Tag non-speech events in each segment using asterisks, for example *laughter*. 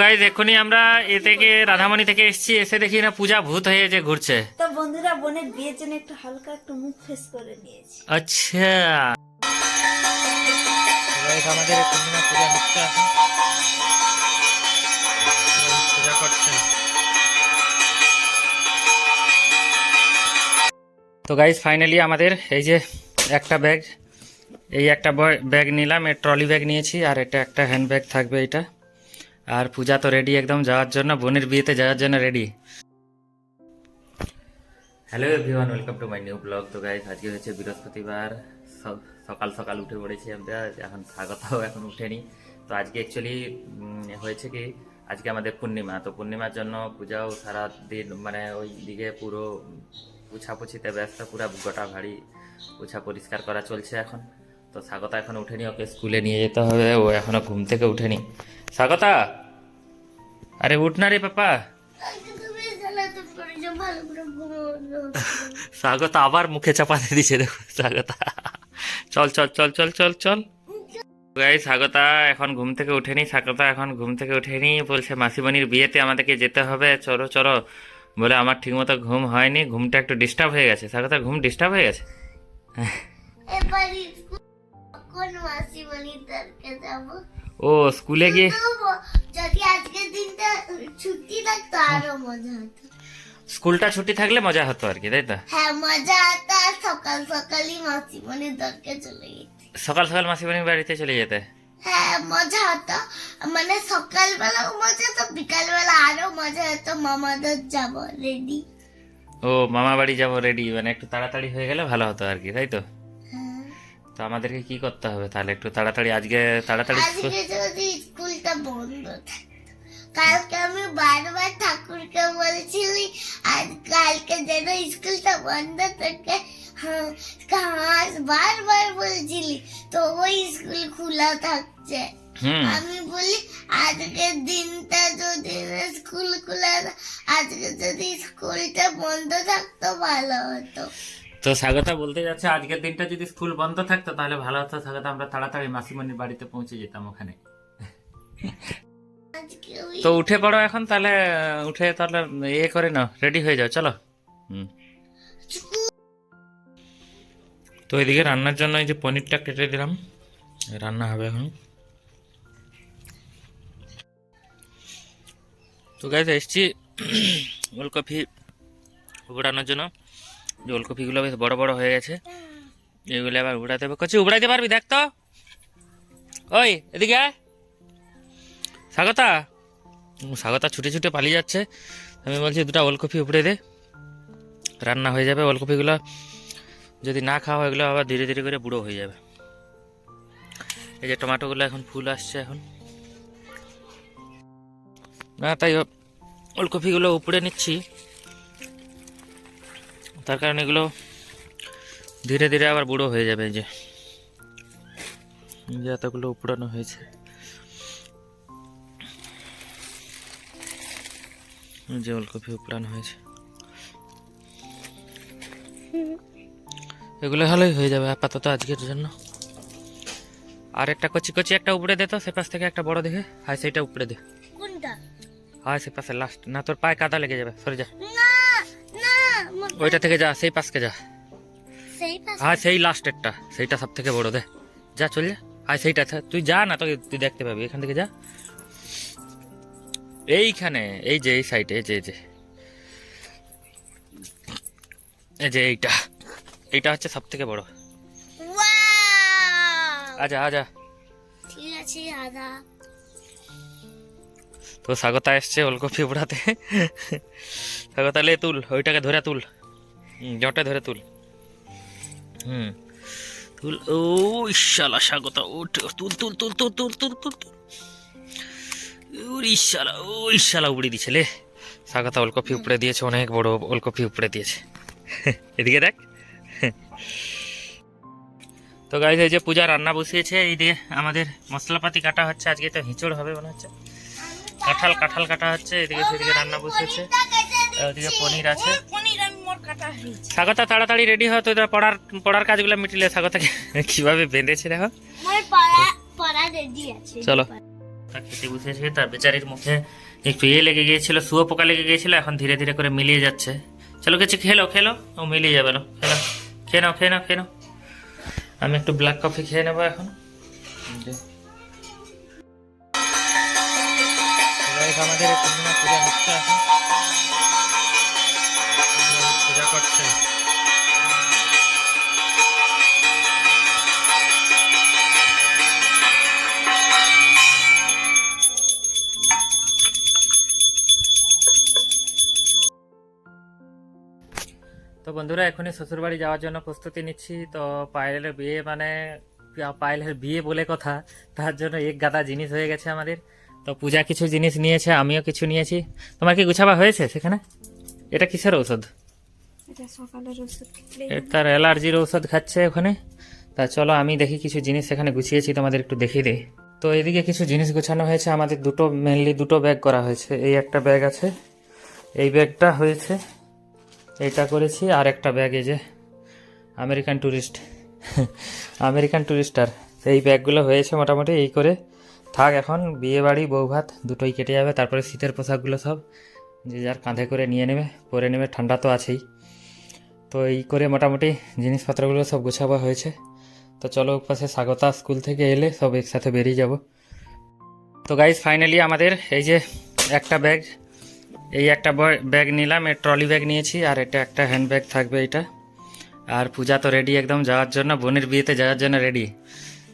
Guys এক্ষুনি আমরা এ থেকে রাধামণি থেকে এসেছি এসে দেখি না পূজা ভূত হয়ে যে ঘুরছে। তো বন্ধুরা বোনের বিয়ের জন্য একটু হালকা একটু মুখ ফেস করে নিয়েছি। আচ্ছা। আমাদের পূর্ণিমা পূজা হচ্ছে এখন পূজা করছে। তো গাইজ ফাইনালি আমাদের এই যে একটা ব্যাগ এই একটা ব্যাগ নিলাম এর ট্রলি ব্যাগ নিয়েছি আর এটা একটা হ্যান্ড ব্যাগ থাকবে এটা আর পূজা তো রেডি একদম যাওয়ার জন্য, বোনের বিয়েতে যাওয়ার জন্য ready hello everyone welcome to my new blog তো গাইজ আজকে হচ্ছে বৃহস্পতিবার। সকাল সকাল উঠে পড়েছি আমরা, এখন স্বাগতও এখন উঠেনি। তো আজকে অ্যাকচুয়ালি হয়েছে কি, আজকে আমাদের পূর্ণিমা। তো পূর্ণিমার জন্য পূজাও সারা দিন মানে ওই দিকে পুরো পুছাপুছিতে ব্যস্ত, পুরো গোটা ভারী পুছা পরিষ্কার করা চলছে এখন। তো স্বাগতা এখন উঠেনি, ওকে স্কুলে নিয়ে যেতে হবে, ও এখনও ঘুম থেকে উঠেনি। স্বাগতা! আরে উঠ না রে পাপা। স্বাগত আবার মুখে চাপাতে দিছে দেখো, স্বাগতা। চল চল চল চল চল চল। গাই স্বাগতা এখন ঘুম থেকে উঠেনি, স্বাগতা এখন ঘুম থেকে উঠেনি, বলছে মাসিমণির বিয়েতে আমাদেরকে যেতে হবে, চলো চলো। বলে আমার ঠিকমতো ঘুম হয়নি, ঘুমটা একটু ডিস্টার্ব হয়ে গেছে। স্বাগতা, ঘুম ডিস্টার্ব হয়ে গেছে? কোন মাসিমণির দরকার যাব ও স্কুলে গিয়ে যদি আজকের দিনটা ছুটি থাকতো আরও মজা হতো স্কুলটা ছুটি থাকলে মজা হতো আর কি তাই তো হ্যাঁ মজা হতো আর সকাল সকালই মাসিমণির দরকার চলে গেছে সকাল সকাল মাসিমণির বাড়িতে চলে যেতে হ্যাঁ মজা হতো মানে সকালবেলাও মজা হতো বিকালবেলা আরও মজা হতো মামাদের যাব রেডি ও মামা বাড়ি যাব রেডি মানে একটু তাড়াতাড়ি হয়ে গেলে ভালো হতো আর কি তাই তো তো আমাদেরকে কি করতে হবে? তাহলে একটু তাড়াতাড়ি আজকে তাড়াতাড়ি আজকে যদি স্কুলটা বন্ধ কালকে আমি বারবার ঠাকুরকে বলছিলি আর কালকে যেন স্কুলটা বন্ধ থাকে হ্যাঁ বারবার বলছিলি তো ওই স্কুল খোলা থাকছে। আমি বলি আজকের দিনটা যদি স্কুল খোলা আজকে যদি স্কুলটা বন্ধ থাকতো ভালো হতো। তো স্বাগতা বলতে যাচ্ছে, আজকের দিনটা যদি স্কুল বন্ধ থাকতো তাহলে ভালো হতো। স্বাগতা, আমরা তাড়াতাড়ি মাসিমণির বাড়িতে পৌঁছে যেতাম ওখানে। তো উঠে পড়ো এখন তাহলে, উঠে তাহলে ইয়ে করে নাও, রেডি হয়ে যাও, চলো। তো এদিকে রান্নার জন্য এই যে পনিরটা কেটে দিলাম, রান্না হবে এখন। তো গাইজ এসছি ওলকপি উগড়ানোর জন্য। যে ওলকপিগুলো বেশ বড় বড় হয়ে গেছে। এগুলো আবার উড়াতে হবে। কচি উড়াইতে পারবি, দেখ তো। ওই, এদিকে স্বাগতা। স্বাগতা ছুটে ছুটে পালিয়ে যাচ্ছে। আমি বলছি, দুটো ওলকপি উপড়ে দে। রান্না হয়ে যাবে। ওলকপিগুলো যদি না খাওয়া এগুলো আবার ধীরে ধীরে করে বুড়ো হয়ে যাবে। এই যে টমেটোগুলো এখন ফুল আসছে এখন। না, তাই ওলকপিগুলো উপড়ে নিচ্ছি। তার কারণে এগুলো ধীরে ধীরে আবার বুড়ো হয়ে যাবে যে। যে এতগুলো উপড়ানো হয়েছে। যে ওলকপি উপড়ানো হয়েছে। এগুলো ভালোই হয়ে যাবে আপাতত আজকের জন্য। আর একটা কচি কচি একটা উপড়ে দে তো সে পাশ থেকে একটা বড় দেখে হাই সেইটা উপড়ে দে। কোনটা? হাই সে পাশে লাস্ট না তোর পায়ে কাদা লেগে যাবে সরে যা। ওইটা থেকে যা সেই পাশকে যা। হ্যাঁ সেই লাস্টেরটা সেইটা সব থেকে বড় দে। যা চল যা। হ্যাঁ সেইটা তুই যা না তোকে তুই দেখতে পাবি। এখান থেকে যা। এইখানে এই যে এই সাইডে এই যে এই যে। এই যে এইটা। এইটা হচ্ছে সব থেকে বড় আজা আজা ঠিক আছে দাদা তো স্বাগতা এসছে ওলকপি উড়াতে। স্বাগতা লে তুল ওইটাকে ধরে তুল। জটে ধরে তুল। হুম। তুল, ও ইশালা স্বাগতা উঠ তুল তুল তুল তুল তুল তুল তুল তুল। ইশালা, ও ইশালা উড়ে দিছে লে। স্বাগতা, ওলকপি উপড়ে দিয়েছে, অনেক বড় ওলকপি উপড়ে দিয়েছে। এদিকে দেখ। তো গাইজ এই যে পূজা রান্না বসিয়েছে, এই দিয়ে আমাদের মশলাপাতি কাটা হচ্ছে, আজকে তো হিঁচড় হবে মনে হচ্ছে। কাঁঠাল কাঁঠাল কাটা হচ্ছে, এদিকে সেদিকে রান্না বসিয়েছে। ওদিকে পনির আছে। স্বাগতা তাড়াতাড়ি রেডি হয় তো পড়ার পড়ার কাজগুলো মিটিলে স্বাগতাকে *laughs* কীভাবে বেঁধেছে দেখো। আমার পড়া পড়া রেডি আছে। চলো। খেতে বসেছে তার বেচারির মুখে একটু ইয়ে লেগে গিয়েছিল শুয়ো পোকা লেগে গিয়েছিল এখন ধীরে ধীরে করে মিলিয়ে যাচ্ছে। চলো কিছু খেলো খেলো ও মিলিয়ে যাবে না খেলো। খেয়ে নাও খেয়ে নাও খেয়ে নাও। আমি একটু ব্ল্যাক কফি খেয়ে নেব এখন। আমাদের পূজা হচ্ছে এখন। পূজা করছে। তো বন্ধুরা, এখনই শ্বশুরবাড়ি যাওয়ার জন্য প্রস্তুতি নিচ্ছি। তো পায়েলের বিয়ে মানে পায়েলের বিয়ে বলে কথা, তার জন্য এক গাদা জিনিস হয়ে গেছে আমাদের। তো পূজা কিছু জিনিস নিয়েছে, আমিও কিছু নিয়েছি। তোমার কি গুছাবা হয়েছে সেখানে? এটা কিসের ঔষধ? এটা সকালের ওষুধ তার অ্যালার্জির ওষুধ খাচ্ছে ওখানে তা চলো আমি দেখি কিছু জিনিস এখানে গুছিয়েছি তোমাদের একটু দেখিয়ে দিই। তো এদিকে কিছু জিনিস গোছানো হয়েছে আমাদের দুটো মেনলি দুটো ব্যাগ করা হয়েছে। এই একটা ব্যাগ আছে এই ব্যাগটা হয়েছে এইটা করেছি আর একটা ব্যাগ এই যে আমেরিকান ট্যুরিস্ট আমেরিকান ট্যুরিস্টার এই ব্যাগগুলো হয়েছে মোটামুটি এই করে থাক এখন বিয়ে বাড়ি বউ ভাত দুটোই কেটে যাবে তারপরে শীতের পোশাকগুলো সব যে যার কাঁধে করে নিয়ে নেবে পরে নেবে ঠান্ডা তো আছেই। তো এই করে মোটামুটি জিনিসপত্রগুলো সব গোছাবা হয়েছে। তো চলো পাশে স্বাগতা স্কুল থেকে এলে সব একসাথে বেরিয়ে যাব। তো গাইজ ফাইনালি আমাদের এই যে একটা ব্যাগ এই একটা ব্যাগ নিলাম এর ট্রলি ব্যাগ নিয়েছি আর এটা একটা হ্যান্ড ব্যাগ থাকবে এটা। আর পূজা তো রেডি একদম যাওয়ার জন্য বোনের বিয়েতে যাওয়ার জন্য রেডি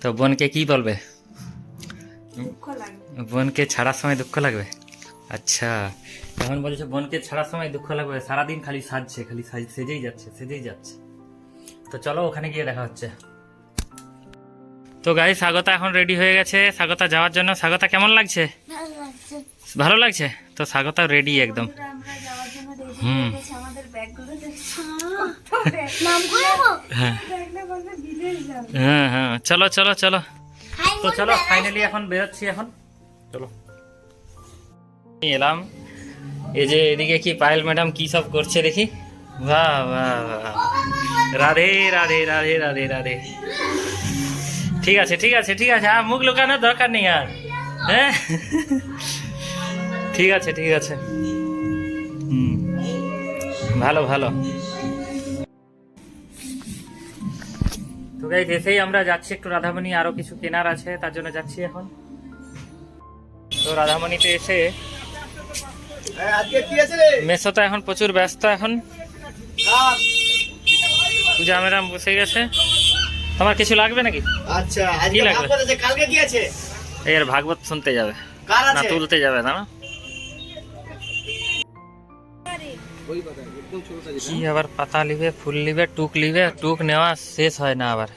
তো বোনকে কি বলবে? বোনকে ছাড়ার সময় দুঃখ লাগবে? আচ্ছা। এখন বলছে বোনকে ছাড়ার সময় দুঃখ লাগবে সারাদিন খালি সাজছে খালি সাজ- সেজেই যাচ্ছে সেজেই যাচ্ছে। তো চলো ওখানে গিয়ে দেখা হচ্ছে। তো গাই স্বাগতা এখন রেডি হয়ে গেছে। স্বাগতা যাওয়ার জন্য। স্বাগতা কেমন লাগছে? ভালো লাগছে? তো স্বাগতা রেডি একদম। হুম। হয়ে। হ্যাঁ হ্যাঁ। চলো চলো চলো। তো চলো ফাইনালি এখন বেরোচ্ছি এখন। চলো। এলাম। এই যে এদিকে কি পায়েল ম্যাডাম কি সব করছে দেখি? বাহ বাহ রাধে রাধে রাধে রাধে রাধে। ঠিক আছে ঠিক আছে ঠিক আছে। আর মুখ লুকানোর দরকার নেই আর। হ্যাঁ? ঠিক আছে ঠিক আছে। হুম। ভালো ভালো। তো গাইজ এসেই আমরা যাচ্ছি একটু রাধামণি, আরও কিছু কেনার আছে, তার জন্য যাচ্ছি এখন। তো রাধামণিতে এসে মেসো তো এখন প্রচুর ব্যস্ত এখন। পূজা ম্যাডাম বসে গেছে। তোমার কিছু লাগবে নাকি? আচ্ছা কি লাগবে? ভাগবত কালকে কি আছে? আর ভাগবত শুনতে যাবে। না তুলতে যাবে না কি আবার পাতা লিবে ফুল লিবে টুক লিবে টুক নেওয়া শেষ হয় না আবার।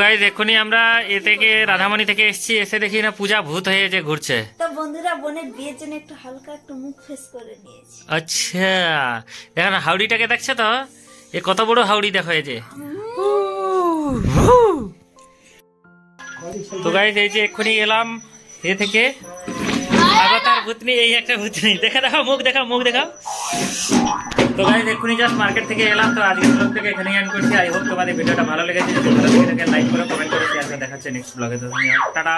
গাইজ এক্ষুনি আমরা এ থেকে রাধামণি থেকে এসেছি এসে দেখি না পূজা ভূত হয়ে যে ঘুরছে। তো বন্ধুরা বোনের বিয়ের জন্য একটু হালকা একটু মুখ ফেস করে নিয়েছি। আচ্ছা এখন হাউডিটাকে দেখছে তো? এ কত বড় হাউডি দেখো এই যে। তো গাইজ এই যে এক্ষুনি এলাম এ থেকে। আগতার ভূতনি এই একটা ভূতনি দেখা দেখাও মুখ দেখাও মুখ দেখাও তো গাইজ এক্ষুনি জাস্ট মার্কেট থেকে এলাম, তো আজকের ব্লগ থেকে এখানেই এন্ড করছি। আই হোপ তোমাদের ভিডিওটা ভালো লেগেছে। যদি ভালো লেগে থাকে লাইক করো কমেন্ট করো শেয়ার করে দেখাচ্ছে নেক্সট ব্লগে তো টাটা